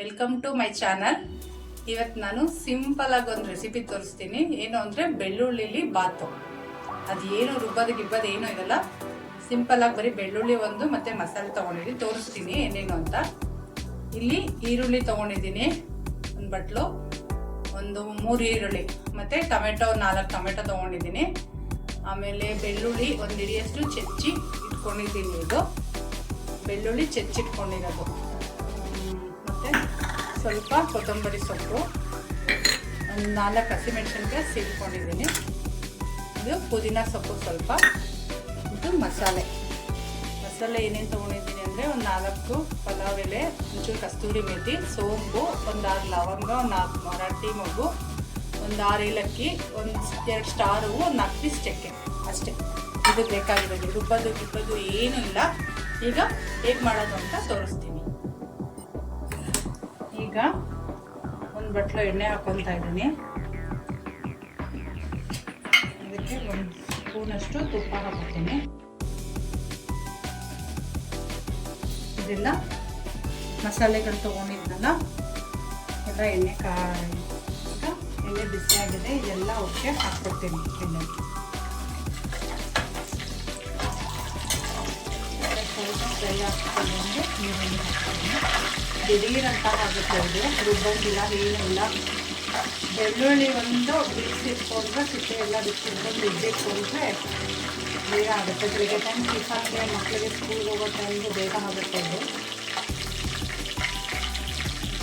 Welcome to my channel ಇವತ್ತು ನಾನು simple ಆಗಿ ಒಂದು ರೆಸಿಪಿ ತೋರಿಸ್ತೀನಿ. ಏನು ಅಂದರೆ ಬೆಳ್ಳುಳ್ಳಿಲಿ ಬಾತು. ಅದು ಏನು ರುಬ್ಬದ ಗಿಬ್ಬದ ಏನೂ ಇರಲ್ಲ. ಸಿಂಪಲ್ ಆಗಿ ಬರೀ ಬೆಳ್ಳುಳ್ಳಿ ಒಂದು ಮತ್ತು ಮಸಾಲೆ ತೊಗೊಂಡಿದ್ದೀನಿ. ತೋರಿಸ್ತೀನಿ ಏನೇನು ಅಂತ. ಇಲ್ಲಿ ಈರುಳ್ಳಿ ತೊಗೊಂಡಿದ್ದೀನಿ. ಒಂದು ಬಟ್ಲು, ಒಂದು ಮೂರು ಈರುಳ್ಳಿ, ಮತ್ತು ಟೊಮೆಟೊ, ನಾಲ್ಕು ಟೊಮೆಟೊ ತೊಗೊಂಡಿದ್ದೀನಿ. ಆಮೇಲೆ ಬೆಳ್ಳುಳ್ಳಿ ಒಂದು ಹಿಡಿಯಷ್ಟು ಚೆಚ್ಚಿ ಇಟ್ಕೊಂಡಿದ್ದೀನಿ ಇದು. ಬೆಳ್ಳುಳ್ಳಿ ಚೆಚ್ಚಿಟ್ಕೊಂಡಿರೋದು ಸ್ವಲ್ಪ ಕೊತ್ತಂಬರಿ ಸೊಪ್ಪು, ಒಂದು ನಾಲ್ಕು ಹಸಿಮೆಣಸಿನ್ಕಾಯಿ ಸೀಳ್ಕೊಂಡಿದ್ದೀನಿ ಇದು ಪುದೀನ ಸೊಪ್ಪು ಸ್ವಲ್ಪ, ಇದು ಮಸಾಲೆ. ಮಸಾಲೆ ಏನೇನು ತೊಗೊಂಡಿದ್ದೀನಿ ಅಂದರೆ ಒಂದು ನಾಲ್ಕು ಪಲಾವ್ ಎಲೆ, ಒಂಚೂರು ಕಸ್ತೂರಿ ಮೆಥಿ ಸೋಂಪು, ಒಂದು ಆರು ಲವಂಗ, ಒಂದು ನಾಲ್ಕು ಮರಾಠಿ ಮಗು, ಒಂದು ಆರು ಏಲಕ್ಕಿ, ಒಂದು ಎರಡು ಸ್ಟಾರು, ಒಂದು ನಾಲ್ಕು ಪೀಸ್ ಚಕ್ಕೆ. ಅಷ್ಟೇ. ಇದು ಬೇಕಾಗಿರೋದು. ರುಬ್ಬದು ಗಿಬ್ಬದು ಏನೂ ಇಲ್ಲ. ಈಗ ಹೇಗೆ ಮಾಡೋದು ಅಂತ ತೋರಿಸ್ತೀನಿ. ಈಗ ಒಂದು ಬಟ್ಲು ಎಣ್ಣೆ ಹಾಕೊತಾ ಇದ್ದೀನಿ. ಅದಕ್ಕೆ ಒಂದು ಸ್ಪೂನಷ್ಟು ತುಪ್ಪ ಹಾಕೋತೀನಿ ಇದೆಲ್ಲ ಮಸಾಲೆಗಳು ತೊಗೊಂಡಿದ್ನಲ್ಲ, ಎಲ್ಲ ಎಣ್ಣೆ ಕಾ ಈಗ ಎಣ್ಣೆ ಬಿಸಿಯಾಗಿದೆ ಇದೆಲ್ಲ ಒಕ್ಕೆ ಹಾಕ್ಕೊಡ್ತೀನಿ ಎಣ್ಣೆ ಸ್ವಲ್ಪ ಫ್ರೈ ಹಾಕ್ಕೊಂಡು ನೀರುಳ್ಳಿ ಹಾಕ್ತೀನಿ. ದಿಢೀರಂತ ಆಗುತ್ತೆ ಅದು. ರುಬ್ಬಂಗಿಲ್ಲ ಏನಿಲ್ಲ. ಬೆಳ್ಳುಳ್ಳಿ ಒಂದು ಬಿಡಿಸಿಟ್ಕೊಂಡ್ರೆ ಸಿಟ್ಟೆ ಎಲ್ಲ ಬಿಡಿಸಿಟ್ಕೊಂಡು ಬಿಡ್ದಿಟ್ಕೊಂಡ್ರೆ ಬೇಗ ಆಗುತ್ತೆ. ಬೆಳಿಗ್ಗೆ ಟೈಮ್ ಟಿಫನ್ಗೆ ಮಕ್ಕಳಿಗೆ ಸ್ಕೂಲ್ ಹೋಗೋ ಟೈಮ್ಗೆ ಬೇಗ ಆಗುತ್ತೆ ಅದು.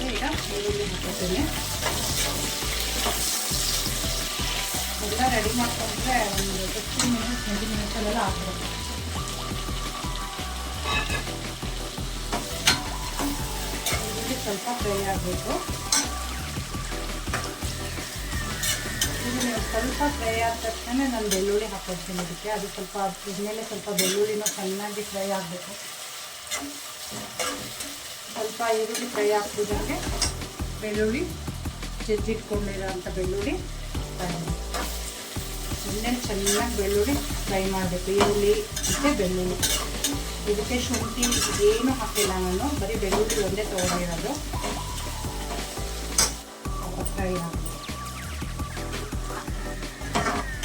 ಈಗ ಈರುಳ್ಳಿ ಹಾಕೋತೀನಿ ಎಲ್ಲ ರೆಡಿ ಮಾಡ್ಕೊಂಡ್ರೆ ಒಂದು ಫಿಫ್ಟೀನ್ ಮಿನಿಟ್ಸ್ ಟ್ವೆಂಟಿ ಮಿನಿಟ್ಸಲ್ಲೆಲ್ಲ ಆಗ್ಬಿಡುತ್ತೆ. ಸ್ವಲ್ಪ ಫ್ರೈ ಆಗಬೇಕು ಸ್ವಲ್ಪ ಫ್ರೈ ಆದ ತಕ್ಷಣ ನಾನು ಬೆಳ್ಳುಳ್ಳಿ ಹಾಕೊಡ್ತೀನಿ ಅದಕ್ಕೆ ಅದು ಸ್ವಲ್ಪ ಇದ್ಮೇಲೆ ಸ್ವಲ್ಪ ಬೆಳ್ಳುಳ್ಳಿನೂ ಚೆನ್ನಾಗಿ ಫ್ರೈ ಆಗಬೇಕು. ಸ್ವಲ್ಪ ಈರುಳ್ಳಿ ಫ್ರೈ ಆಗ್ತಿದ್ದಂಗೆ ಬೆಳ್ಳುಳ್ಳಿ ಜಜ್ಜಿಟ್ಕೊಂಡಿರೋಂಥ ಬೆಳ್ಳುಳ್ಳಿ ಇನ್ನೇನು ಚೆನ್ನಾಗಿ ಬೆಳ್ಳುಳ್ಳಿ ಫ್ರೈ ಮಾಡಬೇಕು. ಈರುಳ್ಳಿ ಮತ್ತು ಬೆಳ್ಳುಳ್ಳಿ. ಇದಕ್ಕೆ ಶುಂಠಿ ಏನು ಹಾಕಿಲ್ಲ ನಾನು. ಬರೀ ಬೆಳ್ಳುಳ್ಳಿ ಒಂದೇ ತೊಗೊಂಡಿರೋದು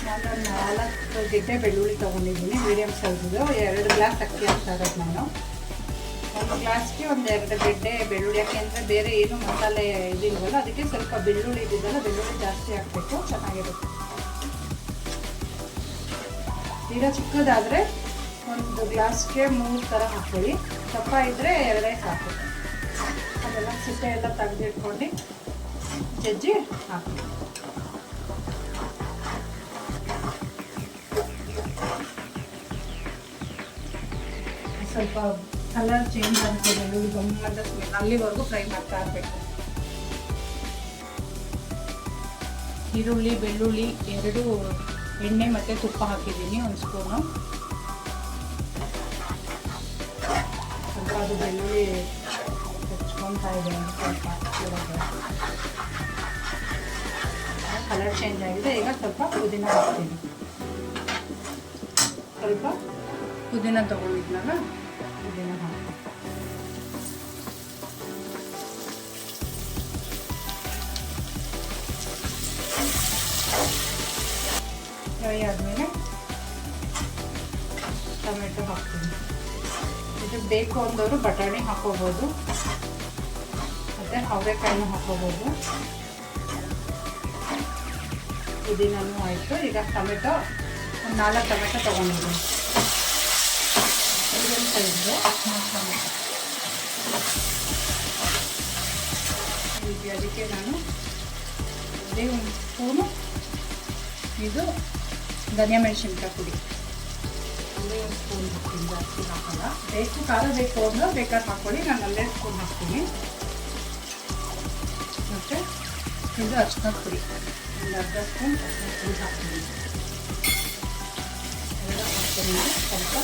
ನಾನು ನಾಲ್ಕು ಗೆಡ್ಡೆ ಬೆಳ್ಳುಳ್ಳಿ ತೊಗೊಂಡಿದ್ದೀನಿ. ಮೀಡಿಯಮ್ ಸೈಜ್ದು ಎರಡು ಗ್ಲಾಸ್ ಅಕ್ಕಿ ಹಾಕ್ತಾ ಇರೋದು ನಾನು. ಒಂದು ಗ್ಲಾಸ್ಗೆ ಒಂದು ಎರಡು ಗೆಡ್ಡೆ ಬೆಳ್ಳುಳ್ಳಿ. ಯಾಕೆಂದರೆ ಬೇರೆ ಏನು ಮಸಾಲೆ ಇದಿಲ್ವಲ್ಲ, ಅದಕ್ಕೆ ಸ್ವಲ್ಪ ಬೆಳ್ಳುಳ್ಳಿ ಇದ್ದಿದ್ದಲ್ಲ, ಬೆಳ್ಳುಳ್ಳಿ ಜಾಸ್ತಿ ಹಾಕಬೇಕು. ಚೆನ್ನಾಗಿರುತ್ತೆ. ಈಗ ಚಿಕ್ಕದಾದರೆ ಒಂದು ಗ್ಲಾಸ್ಗೆ ಮೂರು ಥರ ಹಾಕ್ಕೊಳ್ಳಿ. ದಪ್ಪ ಇದ್ದರೆ ಎರಡೇ ಸಾಕು. ಅದೆಲ್ಲ ಸಿಪ್ಪೆ ಎಲ್ಲ ತೆಗೆದಿಟ್ಕೊಂಡು ಜಜ್ಜಿ ಹಾಕಿ ಸ್ವಲ್ಪ ಕಲರ್ ಚೇಂಜ್ ಆಗ್ತದೆ ಗಮ್ಮದ ಅಲ್ಲಿವರೆಗೂ ಫ್ರೈ ಮಾಡ್ತಾ ಇರಬೇಕು. ಈರುಳ್ಳಿ, ಬೆಳ್ಳುಳ್ಳಿ, ಎರಡು ಎಣ್ಣೆ ಮತ್ತು ತುಪ್ಪ ಹಾಕಿದ್ದೀನಿ, ಒಂದು ಸ್ಪೂನು. ಅದು ಬೆಳ್ಳುಳ್ಳಿ ಇದೆ ಸ್ವಲ್ಪ ಕಲರ್ ಚೇಂಜ್ ಆಗಿದೆ. ಈಗ ಸ್ವಲ್ಪ ಪುದೀನ ಹಾಕ್ತೀನಿ. ಸ್ವಲ್ಪ ಪುದೀನ ತೊಗೊಂಡಿದ್ನಲ್ಲ, ಪುದೀನ ಹಾಕಿ ಫ್ರೈ ಆದಮೇಲೆ ಟೊಮೆಟೊ ಹಾಕ್ತೀನಿ. ಇದು ಬೇಕು ಅಂದವರು ಬಟಾಣಿ ಹಾಕೋಬೋದು. ಮತ್ತು ಅವರೆಕಾಯಿನೂ ಹಾಕೋಬೋದು. ಪುದೀನೂ ಆಯಿತು. ಈಗ ಟೊಮೆಟೊ, ಒಂದು ನಾಲ್ಕು ಟೊಮೆಟೊ ತೊಗೊಂಡಿದ್ದೀನಿ. ಅದಕ್ಕೆ ನಾನು ಅದೇ ಒಂದು ಸ್ಪೂನು ಇದು ಧನಿಯಾ ಮೆಣಸಿನ್ಕಾಯಿ ಪುಡಿ. ಅಲ್ಲೇ ಒಂದು ಸ್ಪೂನ್ ಹಾಕ್ತೀನಿ, ಜಾಸ್ತಿ ಹಾಕಲ್ಲ. ಬೇಕು ಖಾರ ಬೇಕು ಅಂದರೆ ಬೇಕಾದ್ರೆ ಹಾಕ್ಕೊಳ್ಳಿ, ನಾನು ಅಲ್ಲೇ ಸ್ಪೂನ್ ಹಾಕ್ತೀನಿ. ಮತ್ತು ಇದು ಅರ್ಶಿನ ಪುಡಿ. ಒಂದು ಅರ್ಧ ಸ್ಪೂನ್ ಅರ್ಶಿನ ಪುಡಿ ಹಾಕ್ತೀನಿ. ಎಲ್ಲ ಹಾಕ್ತೀನಿ ಸ್ವಲ್ಪ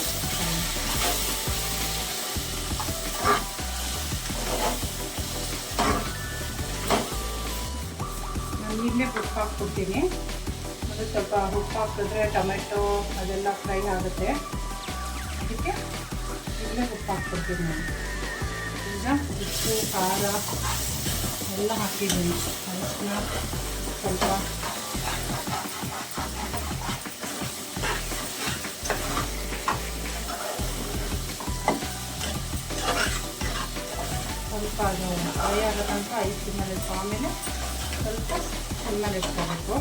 ನಾನು ಈಗಲೇ ಉಪ್ಪು ಹಾಕ್ಕೊಡ್ತೀನಿ ಮತ್ತು ಸ್ವಲ್ಪ ಉಪ್ಪು ಹಾಕಿದ್ರೆ ಟೊಮೆಟೊ ಅದೆಲ್ಲ ಫ್ರೈ ಆಗುತ್ತೆ. ಹಾಕ್ಕೊಡ್ತೀನಿ ನಾನು. ಈಗ ಉಪ್ಪು, ಖಾರ, ಎಲ್ಲ ಹಾಕಿದ್ದೀನಿ. ಅರಿಶಿನ, ಸ್ವಲ್ಪ. ಸ್ವಲ್ಪ ಅದು ಫ್ರೈ ಆಗೋ ತನಕ ಐದು ಸಿಮ್ಮಲ್ಲಿ ಆಮೇಲೆ ಸ್ವಲ್ಪ ಸಿಮ್ಮಲ್ಲಿ ಇಟ್ಕೋಬೇಕು.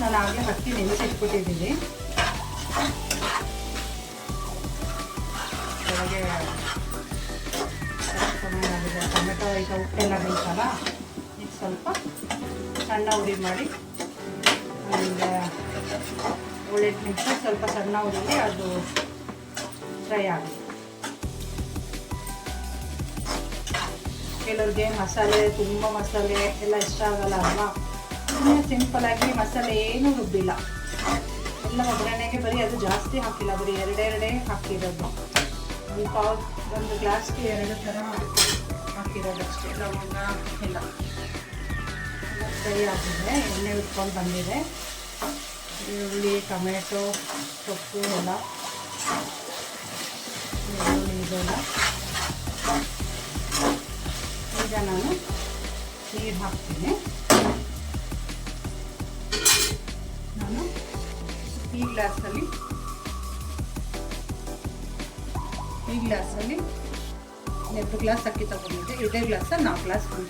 ನಾನು ಆಗಲೇ ಹತ್ತಿ ನೆನೆಸಿಟ್ಬಿಟ್ಟಿದ್ದೀನಿ. ಚೆನ್ನಾಗಿದೆ ಟೊಮೆಟೊ ಈಗ ಉಪ್ಪೆಲ್ಲ ಬೇಕಲ್ಲ ಸ್ವಲ್ಪ ಸಣ್ಣ ಉರಿ ಮಾಡಿ ಆಮೇಲೆ ಏಳೆಂಟು ನಿಮಿಷ ಸ್ವಲ್ಪ ಸಣ್ಣ ಉರಿಲಿ ಅದು ಫ್ರೈ ಆಗುತ್ತೆ ಕೆಲವ್ರಿಗೆ ಮಸಾಲೆ, ತುಂಬ ಮಸಾಲೆ ಎಲ್ಲ ಇಷ್ಟ ಆಗಲ್ಲ ಅಲ್ವಾ? ಸುಮ್ಮನೆ ಆಗಿ ಮಸಾಲೆ ಏನೂ ರುಬ್ಬಿಲ್ಲ. ಎಲ್ಲ ಒಗ್ಗರಣೆಗೆ ಬರೀ ಅದು ಜಾಸ್ತಿ ಹಾಕಿಲ್ಲ, ಬರೀ ಎರಡೆರಡೇ ಹಾಕಿರೋದು. ಪಾವ್ ಒಂದು ಗ್ಲಾಸ್ಗೆ ಎರಡು ಥರ ಹಾಕಿರೋದು ಅಷ್ಟೇ. ಲವಂಗ ಎಲ್ಲ ಫ್ರೈ ಆಗಿದೆ. ಎಣ್ಣೆ ಉಟ್ಕೊಂಡು ಬಂದಿದೆ. ಈರುಳ್ಳಿ ಟೊಮೆಟೊ, ಸೊಪ್ಪು ಎಲ್ಲ. ಈರುಳ್ಳಿ ಇದೆಲ್ಲ ಈಗ ನಾನು ನೀರು ಹಾಕ್ತೀನಿ. ನಾನು ಈ ಗ್ಲಾಸಲ್ಲಿ ಈ ಗ್ಲಾಸಲ್ಲಿ ಎರಡು ಗ್ಲಾಸ್ ಅಕ್ಕಿ ತಗೊಂಡಿದ್ದೆ. ಇದೇ ಗ್ಲಾಸಲ್ಲಿ ನಾಲ್ಕು ಗ್ಲಾಸ್ ನೀರು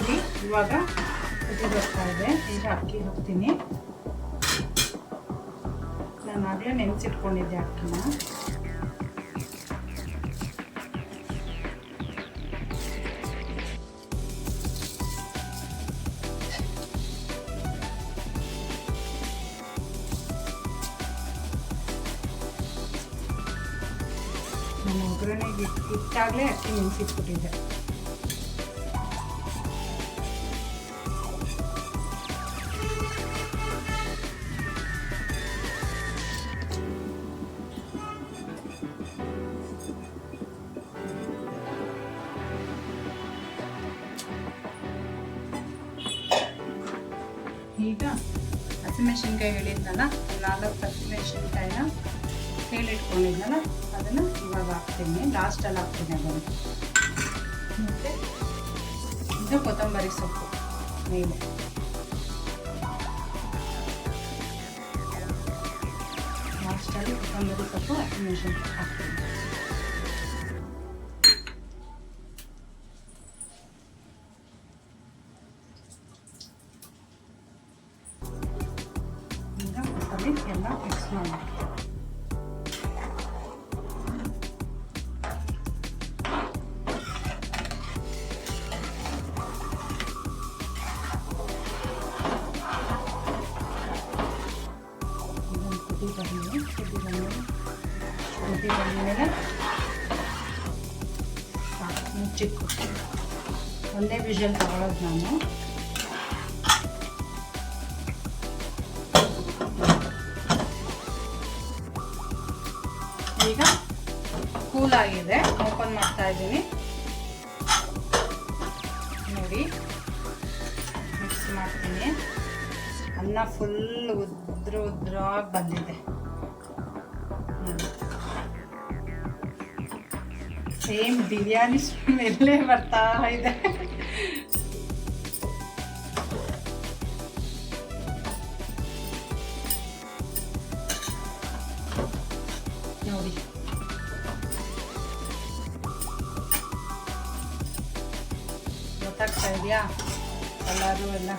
ನೋಡಿ. ಇವಾಗ ಕುದಿ ಬರ್ತಾ ಇದೆ ಈಗ ಅಕ್ಕಿ ಹಾಕ್ತೀನಿ. ನಾನು ಆಗಲೇ ನೆನೆಸಿಟ್ಕೊಂಡಿದ್ದೆ ಅಕ್ಕಿನ. ನಾನು ಒಗ್ಗರಣೆಗೆ ಇಟ್ಟು ಇಟ್ಟಾಗಲೇ ಅಕ್ಕಿ ನೆನೆಸಿಟ್ಬಿಟ್ಟಿದ್ದೆ. ಈಗ ಹಸಿಮೆಣಸಿನ್ಕಾಯಿ ಹೇಳಿದ್ನಲ್ಲ ನಾಲ್ಕು ಹಸಿಮೆಣ್ಸಿನ್ಕಾಯಿನ ಹೇಳಿಟ್ಕೊಂಡಿದ್ನಲ್ಲ ಅದನ್ನು ಇವಾಗ ಹಾಕ್ತೀನಿ. ಲಾಸ್ಟಲ್ಲಿ ಹಾಕ್ತೀನಿ ಅದನ್ನು. ಮತ್ತು ಇದು ಕೊತ್ತಂಬರಿ ಸೊಪ್ಪು ಮೇಲೆ ಲಾಸ್ಟಲ್ಲಿ ಕೊತ್ತಂಬರಿ ಸೊಪ್ಪು, ಹಸಿಮೆಣ್ಸಿನ್ಕಾಯಿ ಹಾಕ್ತೀನಿ. ಮಿಕ್ಸ್ ಮಾಡಿ ಇದೊಂದು ಕುದಿ ಬಂದಿದೆ ಕುದಿ ಬಂದಮೇಲೆ ಕುದಿ ಬಂದಮೇಲೆ ಸಾಕು ಮುಚ್ಚಿಕ್ಕು ಒಂದೇ ವಿಷಲ್ ತಗೊಳ್ಳೋದು ನಾನು ಈಗ ಕೂಲ್ ಆಗಿದೆ ಓಪನ್ ಮಾಡ್ತಾ ಇದ್ದೀನಿ. ನೋಡಿ. ಮಿಕ್ಸ್ ಮಾಡ್ತೀನಿ. ಅನ್ನ ಫುಲ್ ಉದ್ರ ಉದ್ರಾಗಿ ಬಂದಿದೆ. ಸೇಮ್ ಬಿರಿಯಾನಿ ಸ್ಮೆಲ್ಲೇ ಬರ್ತಾ ಇದೆ. ಗೊತ್ತಾಗ್ತಾ ಇದೆಯಾ? ಕಲರು ಎಲ್ಲ?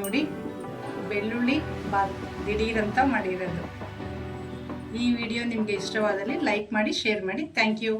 ನೋಡಿ, ಬೆಳ್ಳುಳ್ಳಿ ಬಾತ್ ದಿಢೀರಂತ ಮಾಡಿರೋದು. ಈ ವಿಡಿಯೋ ನಿಮಗೆ ಇಷ್ಟವಾದಲ್ಲಿ ಲೈಕ್ ಮಾಡಿ, ಶೇರ್ ಮಾಡಿ. Thank you.